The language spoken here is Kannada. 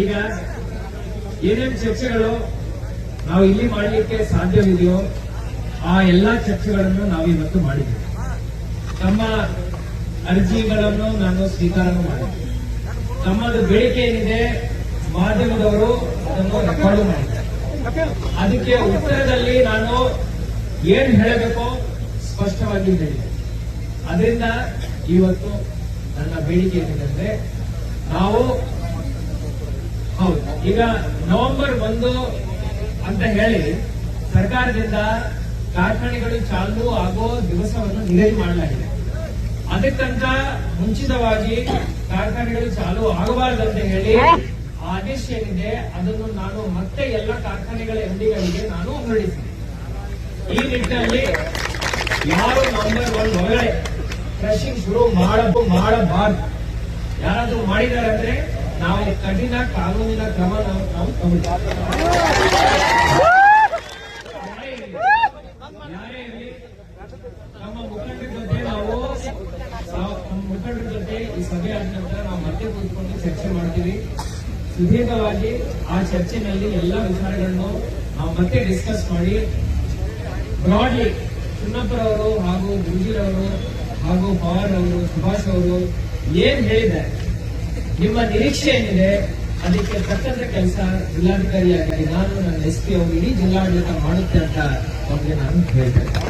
ಈಗ ಏನೇನು ಚರ್ಚೆಗಳು ನಾವು ಇಲ್ಲಿ ಮಾಡಲಿಕ್ಕೆ ಸಾಧ್ಯವಿದೆಯೋ ಆ ಎಲ್ಲಾ ಚರ್ಚೆಗಳನ್ನು ನಾವು ಇವತ್ತು ಮಾಡಿದ್ದೇವೆ ತಮ್ಮ ಅರ್ಜಿಗಳನ್ನು ನಾನು ಸ್ವೀಕಾರ ಮಾಡಿದ್ದೆ. ತಮ್ಮದು ಬೇಡಿಕೆ ಏನಿದೆ, ಮಾಧ್ಯಮದವರು ಅದನ್ನು ರೆಕಾರ್ಡ್ ಮಾಡಿದ್ದಾರೆ. ಅದಕ್ಕೆ ಉತ್ತರದಲ್ಲಿ ನಾನು ಏನ್ ಹೇಳಬೇಕೋ ಸ್ಪಷ್ಟವಾಗಿ ಹೇಳಿದೆ. ಅದರಿಂದ ಇವತ್ತು ನನ್ನ ಬೇಡಿಕೆ ಏನಿದೆ ನಾವು ಈಗ ನವೆಂಬರ್ ಒಂದು ಅಂತ ಹೇಳಿ ಸರ್ಕಾರದಿಂದ ಕಾರ್ಖಾನೆಗಳು ಚಾಲು ಆಗೋ ದಿವಸವನ್ನು ನಿಗದಿ ಮಾಡಲಾಗಿದೆ. ಅದಕ್ಕಂತ ಮುಂಚಿತವಾಗಿ ಕಾರ್ಖಾನೆಗಳು ಚಾಲೂ ಅಂತ ಹೇಳಿ ಆದೇಶ ಏನಿದೆ, ಅದನ್ನು ನಾನು ಮತ್ತೆ ಎಲ್ಲ ಕಾರ್ಖಾನೆಗಳ ಎಂಡಿಗಳಿಗೆ ನಾನು ಹೊರಡಿಸಿದೆ. ಈ ನಿಟ್ಟಿನಲ್ಲಿ ಯಾರು ನವೆಂಬರ್ ಒನ್ ಒಳಗಡೆ ಕ್ರಷಿಂಗ್ ಶುರು ಮಾಡಬಾರದು ಮಾಡಬಾರ್ದು. ಯಾರಾದ್ರೂ ಮಾಡಿದ್ದಾರೆ ಅಂದ್ರೆ ನಾವು ಕಠಿಣ ಕಾನೂನಿನ ಕ್ರಮ ನಾವು ತಗೊಳ್ತೀವಿ ನಮ್ಮ ಮುಖಂಡರ ಜೊತೆ ನಾವು ನಮ್ಮ ಮುಖಂಡರ ಜೊತೆ ಈ ಸಭೆ ಆದ ನಂತರ ನಾವು ಮತ್ತೆ ಕೂತ್ಕೊಂಡು ಚರ್ಚೆ ಮಾಡ್ತೀವಿ ಸುದೀರ್ಘವಾಗಿ ಆ ಚರ್ಚೆನಲ್ಲಿ ಎಲ್ಲ ವಿಚಾರಗಳನ್ನು ನಾವು ಮತ್ತೆ ಡಿಸ್ಕಸ್ ಮಾಡಿ ಬ್ರಾಡ್ಲಿ ಚುನ್ನಪ್ಪರವರು ಹಾಗೂ ಗುರುಜಿರವರು ಹಾಗೂ ಪವಾರ್ ಅವರು, ಸುಭಾಷ್ ಅವರು ಏನ್ ಹೇಳಿದ್ದಾರೆ? ನಿಮ್ಮ ನಿರೀಕ್ಷೆ ಏನಿದೆ, ಅದಕ್ಕೆ ತಕ್ಕಂತ ಕೆಲಸ ಜಿಲ್ಲಾಧಿಕಾರಿಯಾಗಿ ನಾನು ನನ್ನ ಎಸ್ ಪಿ ಅವರು ಇಡೀ ಜಿಲ್ಲಾಡಳಿತ ಮಾಡುತ್ತೆ ಅಂತ ಅವ್ರಿಗೆ ನಾನು ಹೇಳ್ತೇನೆ.